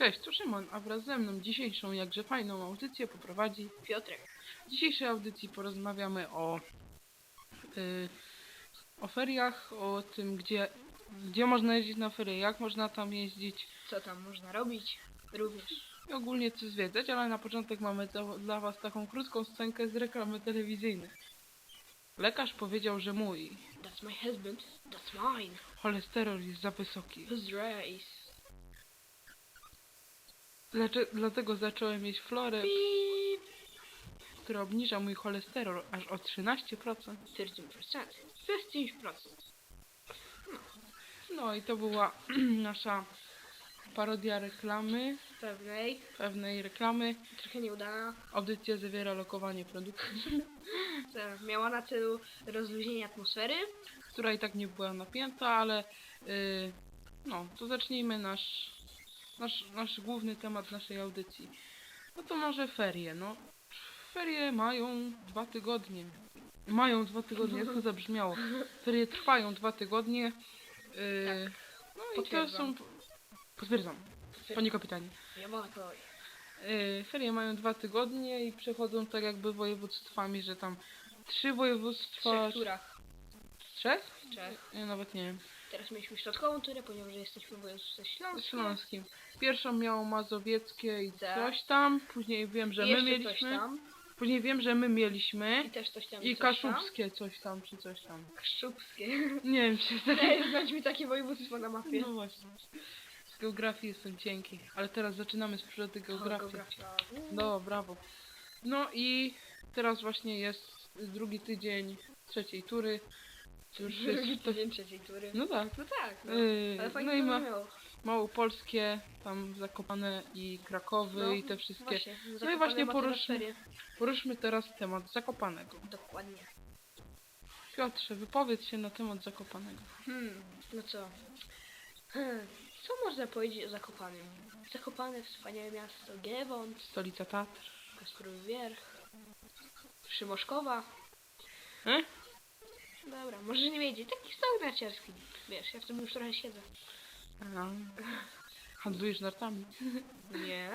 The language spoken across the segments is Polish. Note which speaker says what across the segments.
Speaker 1: Cześć, to Szymon, a wraz ze mną dzisiejszą jakże fajną audycję poprowadzi.
Speaker 2: Piotrek.
Speaker 1: W dzisiejszej audycji porozmawiamy o, y, o feriach, o tym, gdzie, gdzie można jeździć na ferie, jak można tam jeździć
Speaker 2: Co tam można robić? Również.
Speaker 1: i ogólnie coś zwiedzać, ale na początek mamy do, dla Was taką krótką scenkę z reklamy telewizyjnych. Lekarz powiedział, że mój
Speaker 2: That's my husband. That's mine.
Speaker 1: cholesterol jest za wysoki.
Speaker 2: Who's race?
Speaker 1: Dlacze, dlatego zacząłem jeść florę,
Speaker 2: Beep.
Speaker 1: która obniża mój cholesterol aż o 13%.
Speaker 2: 13%. 15%.
Speaker 1: No i to była nasza parodia reklamy,
Speaker 2: Pewnej.
Speaker 1: pewnej reklamy.
Speaker 2: Trochę nieudana.
Speaker 1: Audycja zawiera lokowanie produkcji,
Speaker 2: Co miała na celu rozluźnienie atmosfery.
Speaker 1: która i tak nie była napięta, ale yy, no, to zacznijmy nasz, nasz, nasz główny temat naszej audycji. No to może ferie, no. Ferie mają dwa tygodnie. Mają dwa tygodnie, jak to zabrzmiało. Ferie trwają dwa tygodnie. Yy, no i to
Speaker 2: potwierdzam.
Speaker 1: są... Potwierdzam, panie kapitanie.
Speaker 2: Ja kolor.
Speaker 1: Yy, ferie mają dwa tygodnie i przechodzą tak jakby województwami, że tam trzy województwa...
Speaker 2: Trzech turach.
Speaker 1: Trzech?
Speaker 2: Trzech.
Speaker 1: Ja nawet nie wiem.
Speaker 2: Teraz mieliśmy środkową turę, ponieważ jesteśmy w województwie śląskim.
Speaker 1: Śląskim. Pierwszą miało Mazowieckie i
Speaker 2: Tak.
Speaker 1: coś tam. Później wiem, że
Speaker 2: I
Speaker 1: my
Speaker 2: jeszcze coś
Speaker 1: mieliśmy.
Speaker 2: tam.
Speaker 1: Później wiem, że my mieliśmy.
Speaker 2: I też coś tam.
Speaker 1: I
Speaker 2: coś.
Speaker 1: Kaszubskie coś tam, czy coś tam.
Speaker 2: Kaszubskie.
Speaker 1: Nie wiem, czy
Speaker 2: mi takie województwo na mapie.
Speaker 1: No właśnie. Z geografii jestem cienki. Ale teraz zaczynamy z przyrody geografii.
Speaker 2: Geografia.
Speaker 1: No, brawo. No i teraz właśnie jest drugi tydzień trzeciej tury. Jest to...
Speaker 2: trzeciej tury.
Speaker 1: No tak.
Speaker 2: No tak, no.
Speaker 1: Yy,
Speaker 2: Ale fajnie
Speaker 1: no i ma. Małopolskie, tam Zakopane i Krakowy
Speaker 2: No,
Speaker 1: i te wszystkie.
Speaker 2: Właśnie,
Speaker 1: No i
Speaker 2: Zakopane
Speaker 1: właśnie
Speaker 2: ma teraz
Speaker 1: poruszmy-
Speaker 2: ferie.
Speaker 1: Poruszmy teraz temat Zakopanego.
Speaker 2: Dokładnie.
Speaker 1: Piotrze, wypowiedz się na temat Zakopanego.
Speaker 2: Hmm, no co? Hmm, co można powiedzieć o Zakopanym? Zakopane, wspaniałe miasto, Giewont,
Speaker 1: Stolica Tatr.
Speaker 2: Kasprowy Wierch, Szymoszkowa.
Speaker 1: E?
Speaker 2: Dobra, może nie wiedzieć, taki stołek narciarski. Wiesz, ja w tym już trochę siedzę.
Speaker 1: A, handlujesz nartami.
Speaker 2: Nie?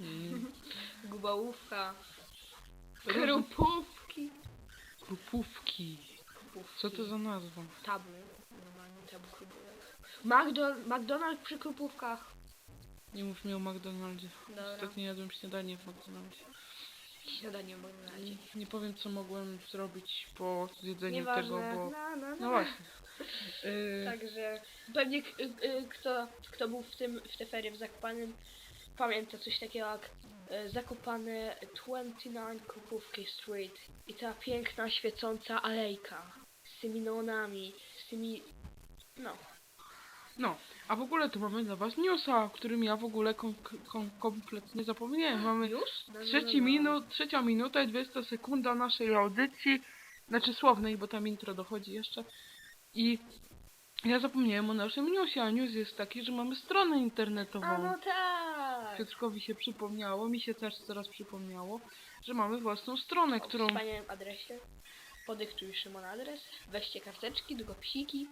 Speaker 1: Mm.
Speaker 2: Gubałówka. Krupówki.
Speaker 1: Krupówki. Co to za nazwa?
Speaker 2: Tabu. Normalnie tabu krupówek. McDo- McDonald's przy krupówkach.
Speaker 1: Nie mów mi o McDonaldzie.
Speaker 2: Dobra.
Speaker 1: Ostatnio jadłem śniadanie w McDonaldzie.
Speaker 2: Śniadanie w McDonaldzie.
Speaker 1: Nie powiem co mogłem zrobić po zjedzeniu
Speaker 2: Nieważne.
Speaker 1: tego, bo...
Speaker 2: No, no, no.
Speaker 1: No właśnie. Yy,
Speaker 2: Także pewnie k- y, y, kto, kto był w tym w te ferie w Zakopanem pamięta coś takiego jak y, Zakopane 29 Krupówki Street i ta piękna świecąca alejka z tymi neonami, z tymi no,
Speaker 1: No, a w ogóle tu mamy dla was newsa, o którym ja w ogóle kom kom kompletnie zapomniałem. Mamy
Speaker 2: już? No, no,
Speaker 1: trzeci
Speaker 2: no, no.
Speaker 1: minut, trzecia minuta i 20 sekunda naszej audycji, znaczy słownej, bo tam intro dochodzi jeszcze. I ja zapomniałem o naszym newsie, a news jest taki, że mamy stronę internetową.
Speaker 2: A no tak!
Speaker 1: Piotrkowi się przypomniało, mi się też teraz przypomniało, że mamy własną stronę,
Speaker 2: O
Speaker 1: którą...
Speaker 2: wspaniałym adresie. Podyktuj Szymon adres, weźcie karteczki, długopisiki.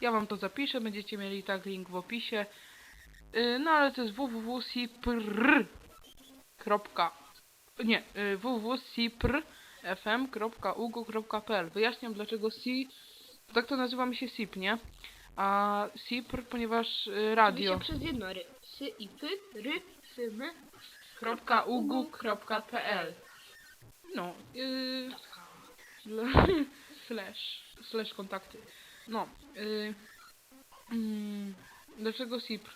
Speaker 1: Ja wam to zapiszę, będziecie mieli tak link w opisie. Yy, no ale to jest kropka- Nie, yy, www.ciprfm.ugo.pl Wyjaśniam dlaczego C. Tak to nazywamy się SIP, nie? A CIPR, ponieważ radio.
Speaker 2: Oczywiście przez jedno ry. Sy i py, ry, sy, my.
Speaker 1: .ugu.pl No, yy, slash, slash kontakty. No, yy, mm, dlaczego SIP?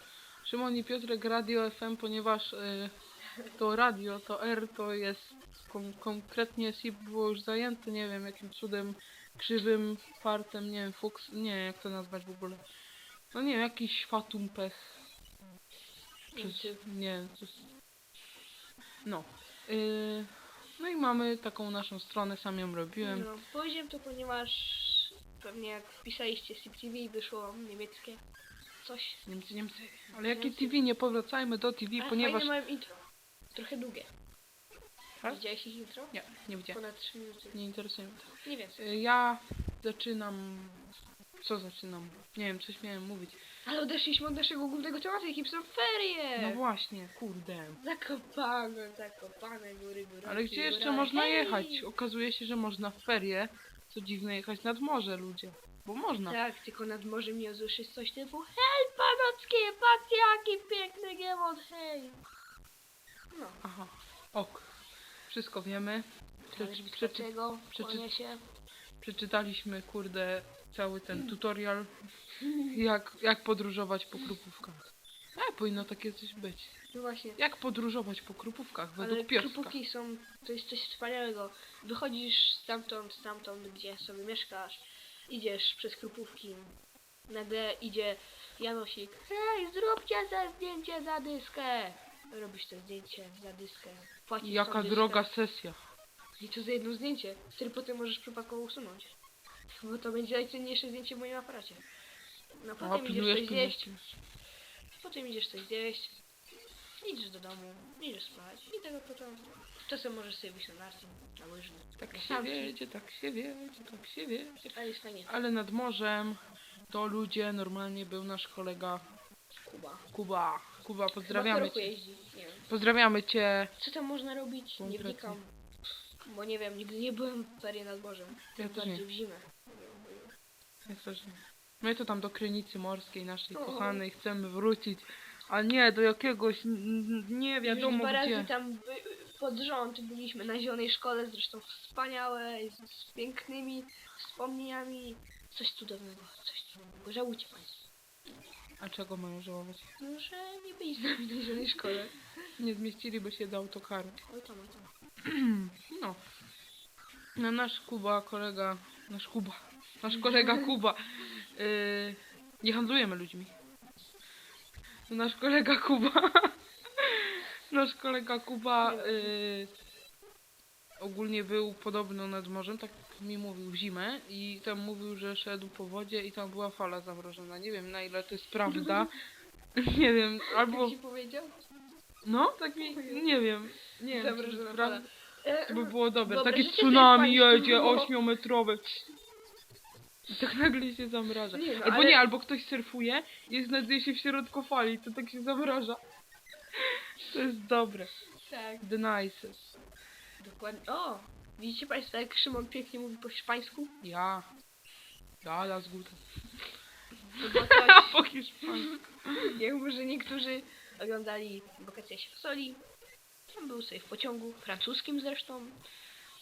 Speaker 1: Szymon i Piotrek Radio FM, ponieważ yy, to radio, to R to jest kon konkretnie SIP było już zajęte, nie wiem jakim cudem, krzywym fartem, nie wiem, fuks, nie wiem jak to nazwać w ogóle. No nie wiem, jakiś fatum pech. Przez, nie wiem, coś... No. Yy, no i mamy taką naszą stronę, sam ją robiłem.
Speaker 2: No, powiedziałem to, ponieważ pewnie jak wpisaliście SIP TV i wyszło niemieckie coś.
Speaker 1: Niemcy, Niemcy. Ale jakie
Speaker 2: Niemcy.
Speaker 1: TV? Nie powracajmy do TV,
Speaker 2: Ale
Speaker 1: ponieważ...
Speaker 2: fajne mają intro. Trochę długie.
Speaker 1: Tak?
Speaker 2: Widziałeś ich intro?
Speaker 1: Nie, nie widziałem.
Speaker 2: Ponad 3 minuty.
Speaker 1: Nie interesuje mnie to.
Speaker 2: Nie więcej.
Speaker 1: Yy, Ja zaczynam Co zaczynam? Nie wiem, coś miałem mówić.
Speaker 2: Ale odeszliśmy od naszego głównego tematu, jakim są ferie!
Speaker 1: No właśnie, kurde.
Speaker 2: Zakopane, zakopane, góry, góry.
Speaker 1: Ale gdzie jeszcze można jechać? Okazuje się, że można w ferie. Co dziwne, jechać nad morze, ludzie. Bo można.
Speaker 2: Tak, tylko nad morzem nie usłyszysz coś typu Hej, panockie, patrz jaki piękny gemot, hej! No,
Speaker 1: Aha, ok. Wszystko wiemy. Przeczy przeczy-
Speaker 2: się.
Speaker 1: przeczytaliśmy, kurde, cały ten tutorial. Jak, jak podróżować po krupówkach. A, powinno takie coś być.
Speaker 2: No właśnie.
Speaker 1: Jak podróżować po krupówkach według
Speaker 2: Ale
Speaker 1: pieska.
Speaker 2: krupówki są, to jest coś wspaniałego. Wychodzisz stamtąd, stamtąd, gdzie sobie mieszkasz, idziesz przez krupówki, nagle idzie Janosik. Hej, zróbcie ze zdjęcie za dyskę! Robisz to zdjęcie za dyskę. Płacisz
Speaker 1: I jaka
Speaker 2: dyskę.
Speaker 1: droga sesja.
Speaker 2: I to za jedno zdjęcie, które potem możesz przypadkowo usunąć. Bo to będzie najcenniejsze zdjęcie w moim aparacie. No
Speaker 1: A,
Speaker 2: potem idziesz
Speaker 1: pilnujesz,
Speaker 2: coś
Speaker 1: pilnujesz.
Speaker 2: zjeść, potem idziesz coś zjeść, idziesz do domu, idziesz spać i tego potem czasem możesz sobie wyjść na narty, na łyżwy.
Speaker 1: Tak się
Speaker 2: Sam
Speaker 1: wiedzie, tak się wiedzie, tak się wiedzie.
Speaker 2: Ale jest fajnie.
Speaker 1: Ale nad morzem to ludzie, normalnie był nasz kolega
Speaker 2: Kuba.
Speaker 1: Kuba. Kuba,
Speaker 2: Chyba
Speaker 1: pozdrawiamy
Speaker 2: roku
Speaker 1: cię.
Speaker 2: jeździ, nie wiem.
Speaker 1: Pozdrawiamy cię.
Speaker 2: Co tam można robić? Nie
Speaker 1: Konkretnie.
Speaker 2: wnikam. Bo nie wiem, nigdy nie byłem w ferie nad morzem.
Speaker 1: Ja też
Speaker 2: Bardziej
Speaker 1: nie.
Speaker 2: w zimę.
Speaker 1: My to tam do Krynicy Morskiej naszej
Speaker 2: O.
Speaker 1: kochanej chcemy wrócić. A nie, do jakiegoś, n- nie
Speaker 2: Już
Speaker 1: wiadomo
Speaker 2: dwa razy
Speaker 1: gdzie.
Speaker 2: tam by, pod rząd byliśmy na zielonej szkole, zresztą wspaniałe, z, z pięknymi wspomnieniami. Coś cudownego, coś cudownego. Żałujcie Państwo.
Speaker 1: A czego mają żałować?
Speaker 2: No, że nie byli z nami na zielonej szkole.
Speaker 1: Nie zmieściliby się do autokaru.
Speaker 2: Oj tam, oj tam.
Speaker 1: No. No nasz Kuba, kolega, nasz Kuba, nasz kolega Kuba, yy, nie handlujemy ludźmi. Nasz kolega Kuba, nasz kolega Kuba yy, ogólnie był podobno nad morzem, tak mi mówił w zimę i tam mówił, że szedł po wodzie i tam była fala zamrożona. Nie wiem na ile to jest prawda. Nie wiem, albo...
Speaker 2: Jak ci powiedział?
Speaker 1: No, tak mi... Nie wiem. Nie wiem, czy to
Speaker 2: Zamrożona
Speaker 1: jest
Speaker 2: fala.
Speaker 1: prawda.
Speaker 2: E,
Speaker 1: To by było dobre.
Speaker 2: Wyobraźcie
Speaker 1: Takie
Speaker 2: sobie
Speaker 1: tsunami jedzie ośmiometrowe. I tak nagle się zamraża.
Speaker 2: Nie no,
Speaker 1: albo
Speaker 2: ale-
Speaker 1: nie, albo ktoś surfuje i znajduje się w środku fali, to tak się zamraża. To jest dobre.
Speaker 2: Tak,
Speaker 1: The nicest.
Speaker 2: dokładnie. O! Widzicie Państwo, jak Szymon pięknie mówi po hiszpańsku?
Speaker 1: Ja. Ja, das Gute.
Speaker 2: To było coś,
Speaker 1: Po hiszpańsku.
Speaker 2: jak może niektórzy oglądali Wakacje się fasoli. Tam był sobie w pociągu, francuskim zresztą.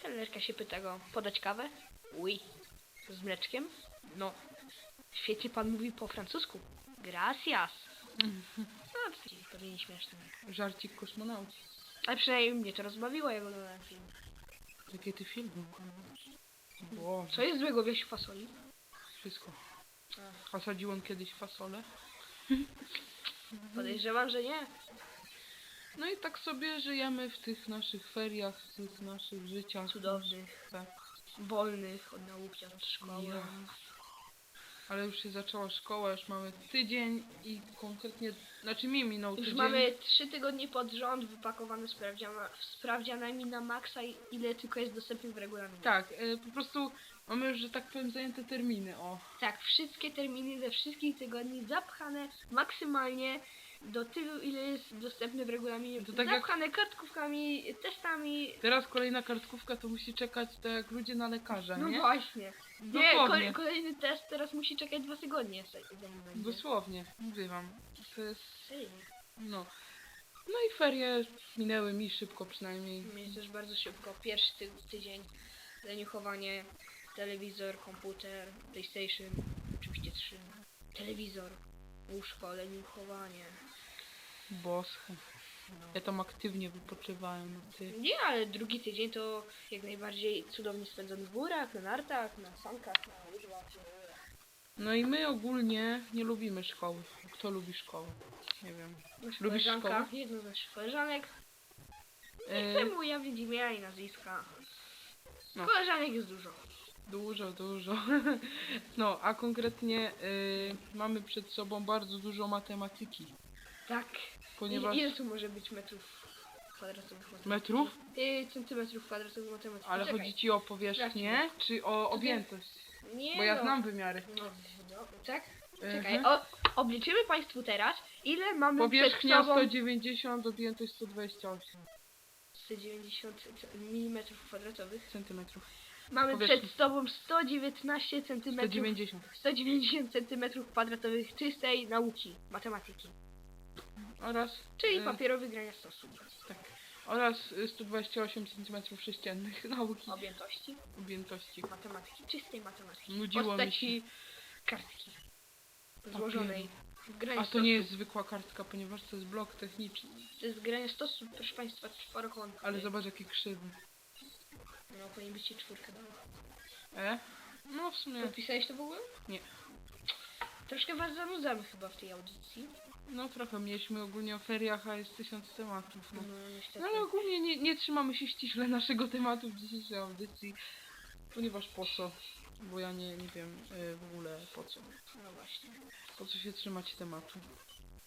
Speaker 2: Kelnerka się pyta go, podać kawę? Oui. Z mleczkiem? No. Świetnie pan mówi po francusku. Gracias. No, to nie śmieszne.
Speaker 1: Żarcik kosmonauci.
Speaker 2: Ale przynajmniej mnie to rozbawiło, jak oglądałem film.
Speaker 1: Jakie ty filmy? Boże,
Speaker 2: Co jest złego w Jasiu Fasoli?
Speaker 1: wszystko. A sadził on kiedyś fasolę?
Speaker 2: Podejrzewam, że nie.
Speaker 1: No i tak sobie żyjemy w tych naszych feriach, w tych naszych życiach.
Speaker 2: Cudownych,
Speaker 1: Tak.
Speaker 2: Wolnych od nauki, od szkoły.
Speaker 1: Ja. Ale już się zaczęła szkoła, już mamy tydzień i konkretnie, znaczy mi minął
Speaker 2: Już
Speaker 1: tydzień.
Speaker 2: mamy trzy tygodnie pod rząd wypakowane sprawdziana, sprawdzianami na maksa, i- ile tylko jest dostępnych w regulaminie.
Speaker 1: Tak, y, po prostu mamy już, że tak powiem, zajęte terminy, o.
Speaker 2: Tak, wszystkie terminy ze wszystkich tygodni zapchane maksymalnie do tylu, ile jest dostępne w regulaminie.
Speaker 1: To tak jak-
Speaker 2: zapchane kartkówkami, testami.
Speaker 1: Teraz kolejna kartkówka to musi czekać tak jak ludzie na lekarza,
Speaker 2: No
Speaker 1: nie?
Speaker 2: właśnie. Nie,
Speaker 1: Dosłownie.
Speaker 2: kolejny test teraz musi czekać dwa tygodnie. zanim będzie.
Speaker 1: Dosłownie, mówię wam. To jest, no. No i ferie minęły mi szybko przynajmniej.
Speaker 2: Mnie też bardzo szybko. Pierwszy ty tydzień leniuchowanie, telewizor, komputer, PlayStation, oczywiście 3, telewizor, łóżko, leniuchowanie.
Speaker 1: Boske. Ja tam aktywnie wypoczywałem, ty.
Speaker 2: Nie, ale drugi tydzień to jak najbardziej cudownie spędzony w górach, na nartach, na sankach, na łyżwach.
Speaker 1: No i my ogólnie nie lubimy szkoły. Kto lubi szkołę? Nie wiem.
Speaker 2: Nasza
Speaker 1: Lubisz
Speaker 2: koleżanka,
Speaker 1: szkołę?
Speaker 2: Jedna z naszych koleżanek. Nie
Speaker 1: E,
Speaker 2: chcę mu ujawnić imienia i nazwiska.
Speaker 1: No.
Speaker 2: Koleżanek jest dużo.
Speaker 1: Dużo, dużo. No, a konkretnie y, mamy przed sobą bardzo dużo matematyki.
Speaker 2: Tak.
Speaker 1: Ponieważ...
Speaker 2: Ile, ile tu może być metrów kwadratowych matematyki?
Speaker 1: Metrów?
Speaker 2: Yy, centymetrów kwadratowych matematyki.
Speaker 1: Ale
Speaker 2: Czekaj.
Speaker 1: chodzi ci o powierzchnię, czy o objętość?
Speaker 2: Nie
Speaker 1: Bo ja
Speaker 2: no.
Speaker 1: znam wymiary.
Speaker 2: No, no, tak? Czekaj,
Speaker 1: Mhm.
Speaker 2: o, obliczymy Państwu teraz, ile mamy przed
Speaker 1: Powierzchnia
Speaker 2: sobą...
Speaker 1: 190, objętość 128
Speaker 2: 190 mm kwadratowych.
Speaker 1: centymetrów.
Speaker 2: Mamy
Speaker 1: Powierzchni.
Speaker 2: przed sobą 119 cm
Speaker 1: 190.
Speaker 2: 190 cm kwadratowych czystej nauki, matematyki,
Speaker 1: Oraz,
Speaker 2: czyli
Speaker 1: y,
Speaker 2: papierowy grania stosu.
Speaker 1: tak, oraz y, 128 cm sześciennych nauki
Speaker 2: Objętości
Speaker 1: objętości.
Speaker 2: matematyki, czystej matematyki.
Speaker 1: Nudziło mi
Speaker 2: postaci kartki złożonej w graniu
Speaker 1: A to nie jest zwykła kartka, ponieważ to jest blok techniczny.
Speaker 2: To jest granie stosu, proszę Państwa, czworokątny.
Speaker 1: Ale zobacz jaki krzywy.
Speaker 2: No, powinien być ci czwórkę dała.
Speaker 1: E? No w sumie.
Speaker 2: Podpisałeś to w ogóle?
Speaker 1: Nie.
Speaker 2: Troszkę was zanudzamy chyba w tej audycji.
Speaker 1: No trochę mieliśmy ogólnie o feriach, a jest tysiąc tematów. No,
Speaker 2: No, niestety.
Speaker 1: no ale ogólnie nie, nie trzymamy się ściśle naszego tematu w dzisiejszej audycji. Ponieważ po co? Bo ja nie, nie wiem y, w ogóle po co.
Speaker 2: No właśnie.
Speaker 1: Po co się trzymać tematu?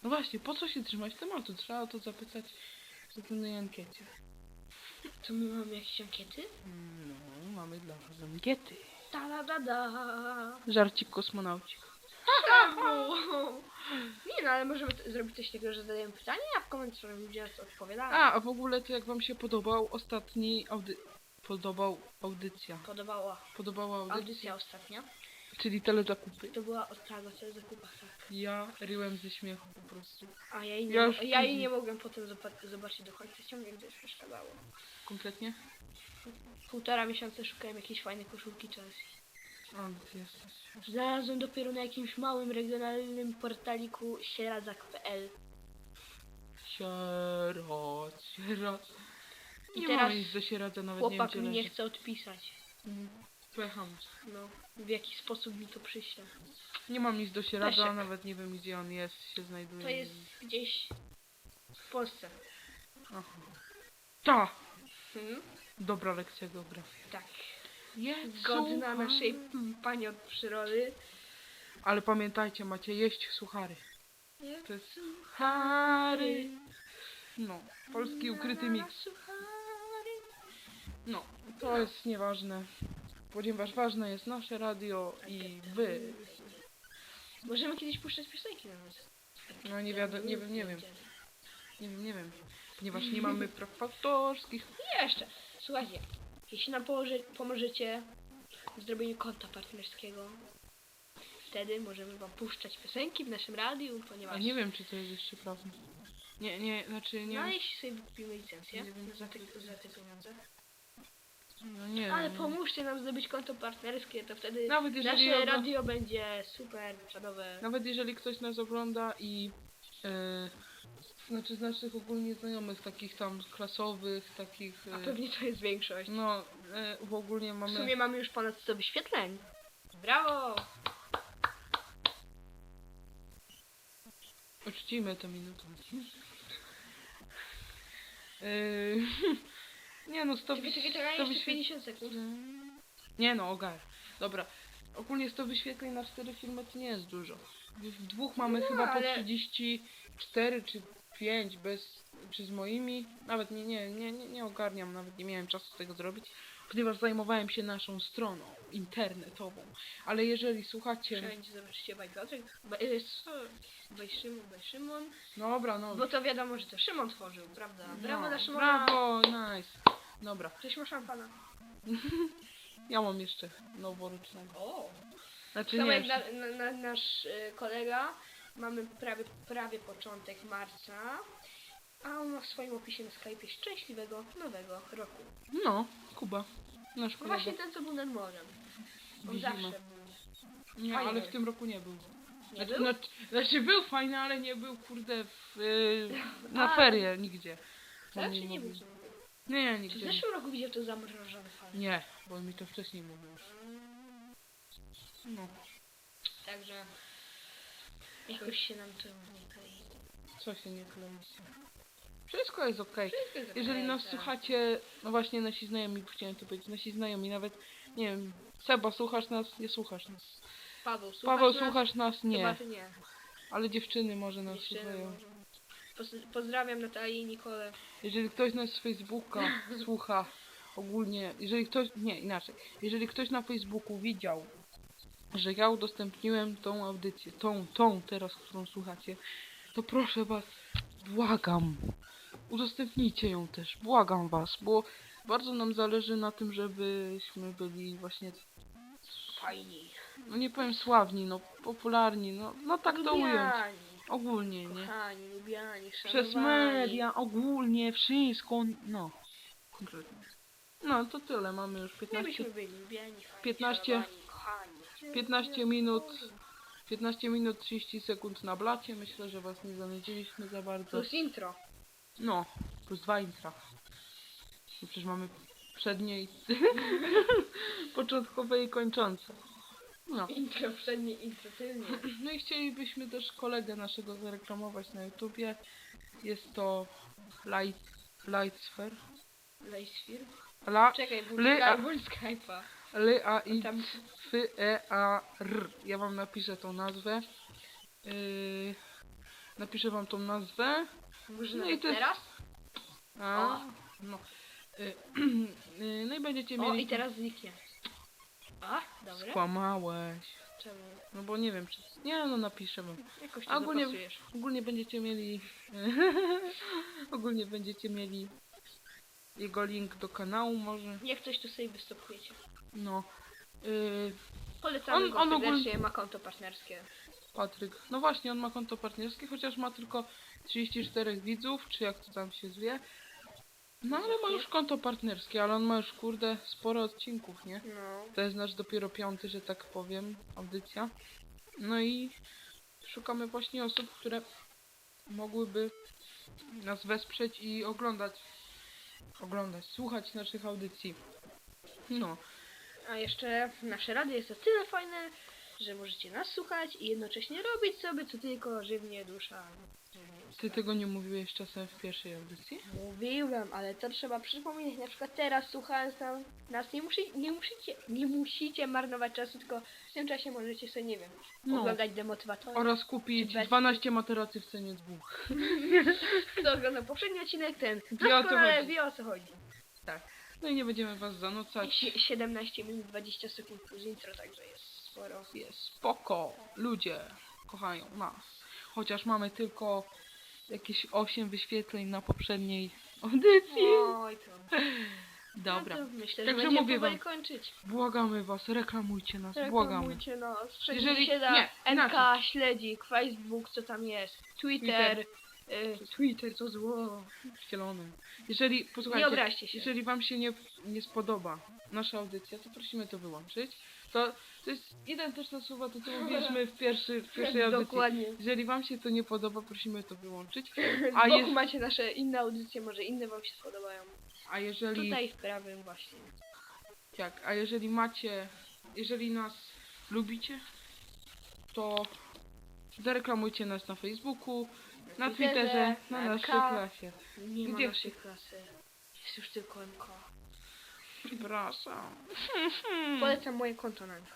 Speaker 1: No właśnie, po co się trzymać tematu? Trzeba o to zapytać w zapewnej ankiecie.
Speaker 2: To my mamy jakieś ankiety?
Speaker 1: No, mamy dla was ankiety.
Speaker 2: Ta da da da.
Speaker 1: Żarcik kosmonauci.
Speaker 2: Nie no, ale możemy t- zrobić coś takiego, że zadajemy pytanie, a w komentarzu ludzie odpowiadają.
Speaker 1: A, a w ogóle to jak wam się podobał ostatni audy... Podobał audycja.
Speaker 2: Podobała
Speaker 1: Podobała audycja,
Speaker 2: audycja ostatnia.
Speaker 1: czyli telezakupy.
Speaker 2: To była ostatnia o zakupach, tak.
Speaker 1: Ja ryłem ze śmiechu po prostu.
Speaker 2: A ja jej nie,
Speaker 1: Ja już
Speaker 2: ja jej
Speaker 1: później.
Speaker 2: nie mogłem potem zoba- zobaczyć do końca ciągnie, gdyż przeszkadzało.
Speaker 1: Konkretnie?
Speaker 2: Półtora miesiąca szukałem jakiejś fajnej koszulki Chelsea.
Speaker 1: Jesteś.
Speaker 2: Znalazłem dopiero na jakimś małym regionalnym portaliku sieradzak.pl
Speaker 1: Sieroc, sieroc.
Speaker 2: I
Speaker 1: Nie
Speaker 2: teraz
Speaker 1: mam nic do sieradza, nawet
Speaker 2: Chłopak
Speaker 1: nie
Speaker 2: mi
Speaker 1: wiem,
Speaker 2: nie chce odpisać.
Speaker 1: Mm, Pojechałem.
Speaker 2: No, w jaki sposób mi to przyśle.
Speaker 1: Nie mam nic do sieradza,
Speaker 2: Leszek.
Speaker 1: nawet nie wiem gdzie on jest, się znajduje.
Speaker 2: To jest gdzieś w Polsce.
Speaker 1: Aha. Ta!
Speaker 2: Mhm.
Speaker 1: Dobra lekcja geografii.
Speaker 2: Tak.
Speaker 1: Jest
Speaker 2: Godna naszej pani od przyrody.
Speaker 1: Ale pamiętajcie, macie jeść suchary. To jest suchary. No, polski ukryty miks. No, to jest nieważne. Ponieważ ważne jest nasze radio i wy.
Speaker 2: Możemy kiedyś puszczać piosenki na nas.
Speaker 1: No nie wiadomo, nie wiem, nie wiem. Nie wiem, nie wiem. Ponieważ nie mamy praw autorskich.
Speaker 2: Jeszcze. Słuchajcie, jeśli nam pomoże, pomożecie w zrobieniu konta partnerskiego, wtedy możemy wam puszczać piosenki w naszym radiu, ponieważ...
Speaker 1: A nie wiem, czy to jest jeszcze prawda. Nie, nie, znaczy nie
Speaker 2: No, jeśli sobie wykupimy licencję
Speaker 1: Nie wiem,
Speaker 2: za te, za te pieniądze.
Speaker 1: No nie
Speaker 2: Ale
Speaker 1: wiem.
Speaker 2: pomóżcie nam zdobyć konto partnerskie, to wtedy
Speaker 1: Nawet jeżeli
Speaker 2: nasze radio będzie super, czadowe.
Speaker 1: Nawet jeżeli ktoś nas ogląda i e, znaczy z naszych ogólnie znajomych, takich tam klasowych, takich
Speaker 2: A
Speaker 1: e,
Speaker 2: pewnie to jest większość.
Speaker 1: no e, w ogólnie
Speaker 2: W
Speaker 1: mamy
Speaker 2: sumie mamy już ponad 100 wyświetleń. Brawo!
Speaker 1: uczcimy tę minutę. E, nie no, 100,
Speaker 2: Czekaj, czekaj,
Speaker 1: 100
Speaker 2: czekaj, jeszcze
Speaker 1: wyświetleń.
Speaker 2: 50 sekund.
Speaker 1: Nie no, ogar. Dobra. Ogólnie 100 wyświetleń na 4 filmy to nie jest dużo. W dwóch mamy
Speaker 2: No,
Speaker 1: chyba po
Speaker 2: ale-
Speaker 1: 34 czy 5 bez, czy z moimi. Nawet nie, nie, nie, nie, ogarniam, nawet nie miałem czasu tego zrobić, ponieważ zajmowałem się naszą stroną internetową. Ale jeżeli słuchacie...
Speaker 2: Wszędzie zobaczycie Baj Piotrek, Baj, e, Szymon, Baj Szymon.
Speaker 1: Dobra, no.
Speaker 2: Bo to wiadomo, że to Szymon tworzył, prawda? Brawo
Speaker 1: no,
Speaker 2: dla Szymona.
Speaker 1: Brawo, nice. Dobra,
Speaker 2: Cześć ma szampana.
Speaker 1: ja mam jeszcze noworocznego.
Speaker 2: O!
Speaker 1: Znaczy
Speaker 2: Samo
Speaker 1: nie,
Speaker 2: jak na, na, na, nasz e, kolega, mamy prawie, prawie początek marca, a on ma w swoim opisie na Skype'ie szczęśliwego nowego roku.
Speaker 1: no, Kuba, nasz
Speaker 2: No
Speaker 1: kolega.
Speaker 2: właśnie ten, co był nad morzem. On
Speaker 1: Widzimy.
Speaker 2: zawsze był.
Speaker 1: Nie,
Speaker 2: Fajny
Speaker 1: ale w tym roku nie był.
Speaker 2: Nie
Speaker 1: Znaczy,
Speaker 2: był?
Speaker 1: Znaczy, znaczy był fajny, ale nie był kurde w, y, na
Speaker 2: A.
Speaker 1: ferie nigdzie. On mi
Speaker 2: nie
Speaker 1: mówił.
Speaker 2: był?
Speaker 1: Nie,
Speaker 2: Czy w
Speaker 1: nigdzie. Nie.
Speaker 2: zeszłym roku widział to zamrożone fale?
Speaker 1: nie, bo mi to wcześniej mówił. No,
Speaker 2: Także jakoś się nam to nie klei.
Speaker 1: co się nie klei. Wszystko jest okej.
Speaker 2: Wszystko jest
Speaker 1: Jeżeli
Speaker 2: okej,
Speaker 1: nas
Speaker 2: tak.
Speaker 1: słuchacie, no właśnie nasi znajomi, chciałem to powiedzieć, nasi znajomi, nawet, nie wiem, Seba, słuchasz nas? Nie słuchasz nas.
Speaker 2: Paweł, słuchasz
Speaker 1: Paweł,
Speaker 2: nas?
Speaker 1: słuchasz nas? Nie.
Speaker 2: Ty nie.
Speaker 1: Ale dziewczyny może nas słuchają.
Speaker 2: może. Poz- Pozdrawiam Natalię i Nikolę.
Speaker 1: Jeżeli ktoś nas z Facebooka słucha ogólnie, jeżeli ktoś, nie inaczej, jeżeli ktoś na Facebooku widział że ja udostępniłem tą audycję, tą, tą teraz, którą słuchacie, to proszę was, błagam, udostępnijcie ją też, błagam was, bo bardzo nam zależy na tym, żebyśmy byli właśnie,
Speaker 2: Fajni.
Speaker 1: no nie powiem sławni, no popularni, no, no tak to ująć,
Speaker 2: Lubiani,
Speaker 1: ogólnie, nie?
Speaker 2: Kochani, lubiani,
Speaker 1: Przez media, ogólnie, wszystko, no, konkretnie. No, to tyle, mamy już 15
Speaker 2: Żebyśmy byli lubiani, fajni,
Speaker 1: 15
Speaker 2: szanowani, kochani.
Speaker 1: 15 minut 15 minut 30 sekund na blacie. Myślę, że was nie zanudziliśmy za bardzo.
Speaker 2: Plus intro.
Speaker 1: No, plus dwa intra. No przecież mamy przednie i początkowe i kończące. No.
Speaker 2: Intro przednie, intro tylnie.
Speaker 1: no i chcielibyśmy też kolegę naszego zareklamować na YouTubie. Jest to Light, Lightsphere.
Speaker 2: Lejsfir?
Speaker 1: La,
Speaker 2: Czekaj, bądź
Speaker 1: Ly- a-
Speaker 2: Skype'a.
Speaker 1: L, A, I, F, E, A, R. Ja wam napiszę tą nazwę. Yy, napiszę wam tą nazwę.
Speaker 2: może
Speaker 1: No i jest-
Speaker 2: teraz?
Speaker 1: A, no. Y, y, no i będziecie
Speaker 2: O,
Speaker 1: mieli...
Speaker 2: i teraz zniknie. A, dobra.
Speaker 1: Skłamałeś.
Speaker 2: Czemu?
Speaker 1: No bo nie wiem, czy... Nie, no napiszę wam.
Speaker 2: Jakoś to
Speaker 1: Ogólnie, ogólnie będziecie mieli... ogólnie będziecie mieli jego link do kanału może.
Speaker 2: Jak coś, to sobie wystopujecie.
Speaker 1: No. Y,
Speaker 2: Polecamy
Speaker 1: On-
Speaker 2: go
Speaker 1: on
Speaker 2: serdecznie, ma konto partnerskie.
Speaker 1: Patryk. No właśnie, on ma konto partnerskie, chociaż ma tylko 34 widzów, czy jak to tam się zwie. No ale ma już konto partnerskie, ale on ma już kurde sporo odcinków, nie?
Speaker 2: No.
Speaker 1: To jest nasz dopiero piąty, że tak powiem, audycja. No i szukamy właśnie osób, które mogłyby nas wesprzeć i oglądać, oglądać, słuchać naszych audycji. No,
Speaker 2: A jeszcze nasze radio jest o tyle fajne, że możecie nas słuchać i jednocześnie robić sobie co tylko żywnie dusza.
Speaker 1: ty tego nie mówiłeś czasem w pierwszej audycji?
Speaker 2: Mówiłem, ale to trzeba przypominać. Na przykład teraz słuchając nam, nas nie, musi, nie, musicie, nie musicie marnować czasu, tylko w tym czasie możecie sobie, nie wiem,
Speaker 1: No.
Speaker 2: oglądać demotywatory.
Speaker 1: Oraz kupić
Speaker 2: Czy
Speaker 1: 12 materacy w cenie dwóch.
Speaker 2: Kto oglądał poprzedni odcinek, ten doskonale wie o co chodzi.
Speaker 1: No i nie będziemy was zanucać.
Speaker 2: Sie- 17 minut 20 sekund plus intro, także jest sporo.
Speaker 1: Jest spoko. Ludzie kochają nas. Chociaż mamy tylko jakieś 8 wyświetleń na poprzedniej audycji.
Speaker 2: Oj, to.
Speaker 1: Dobra.
Speaker 2: No to myślę,
Speaker 1: Także
Speaker 2: będziemy
Speaker 1: mówię
Speaker 2: powoli
Speaker 1: wam.
Speaker 2: kończyć.
Speaker 1: Błagamy was, reklamujcie nas, błagamy.
Speaker 2: Reklamujcie nas. Wszędzie
Speaker 1: Jeżeli-
Speaker 2: się da.
Speaker 1: nie,
Speaker 2: NK,
Speaker 1: inaczej.
Speaker 2: śledzik, Facebook, co tam jest. Twitter. Y, Twitter to zło.
Speaker 1: Zielony. Jeżeli,
Speaker 2: Nie
Speaker 1: posłuchajcie,
Speaker 2: obraźcie się.
Speaker 1: jeżeli wam się nie, nie spodoba nasza audycja, to prosimy to wyłączyć. To, to jest identyczne słowa, to co mówiliśmy w, pierwszy, w pierwszej audycji.
Speaker 2: Dokładnie.
Speaker 1: Jeżeli wam się to nie podoba, prosimy to wyłączyć.
Speaker 2: Z
Speaker 1: A
Speaker 2: boku
Speaker 1: jest-
Speaker 2: macie nasze inne audycje, może inne wam się spodobają.
Speaker 1: A jeżeli...
Speaker 2: Tutaj w prawym właśnie.
Speaker 1: Tak, a jeżeli macie, jeżeli nas lubicie, to zareklamujcie nas na Facebooku, na
Speaker 2: Twitterze,
Speaker 1: na
Speaker 2: na
Speaker 1: naszej klasie.
Speaker 2: Nie ma
Speaker 1: Gdzie
Speaker 2: naszej klasy. Jest już tylko MK.
Speaker 1: Przepraszam.
Speaker 2: Polecam moje konto na MK.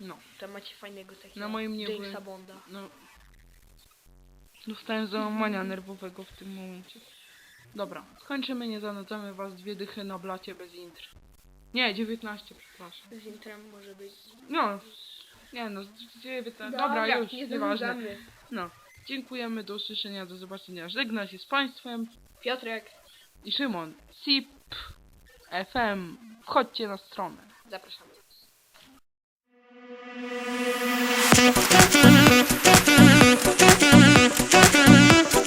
Speaker 1: No,
Speaker 2: Tam macie fajnego takiego
Speaker 1: Na moim nie
Speaker 2: Jamesa. Bonda.
Speaker 1: no. Dostałem załamania nerwowego w tym momencie. Dobra, skończymy, nie zanudzamy was dwie dychy na blacie bez intr. Nie, 19, przepraszam.
Speaker 2: Z intrem może być.
Speaker 1: No, nie no, 19, dobra, już,
Speaker 2: nie
Speaker 1: nieważne.
Speaker 2: zanudzamy.
Speaker 1: No, Dziękujemy, do usłyszenia, do zobaczenia. Żegna się z Państwem
Speaker 2: Piotrek,
Speaker 1: i Szymon. SIP FM. Wchodźcie na stronę.
Speaker 2: zapraszamy. Thank you.